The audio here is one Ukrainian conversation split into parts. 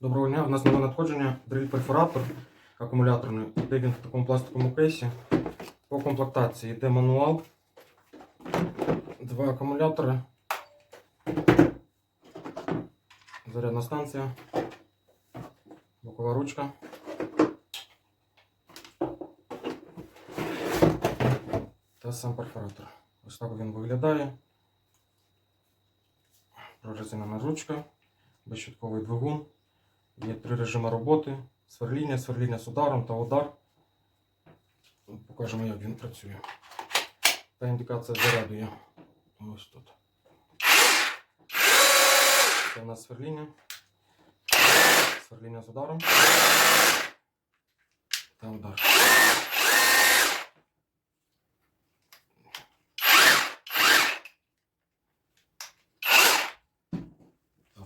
Доброго дня, у нас нове надходження дриль-перфоратор акумуляторний. Йде він в такому пластиковому кейсі. По комплектації йде мануал. Два акумулятори. Зарядна станція. Бокова ручка. Та сам перфоратор. Ось так він виглядає. Прорезинена ручка, безщитковий двигун. Є три режими роботи: сверління, сверління з ударом та удар. Покажемо, як він працює. Та індикація заряду є. Ось тут. Це у нас сверління. Сверління з ударом. Та удар.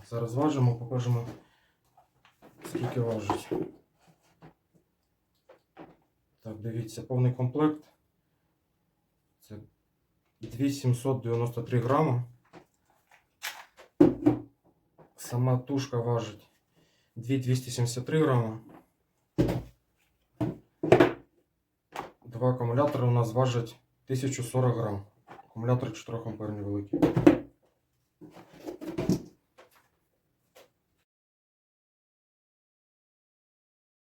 Зараз важимо, покажемо скільки важить. Так, дивіться, повний комплект. Це 2793 грама. Сама тушка важить 2273 грама. Два акумулятори у нас важать 1040 грам. Акумулятор 4 амперний великий.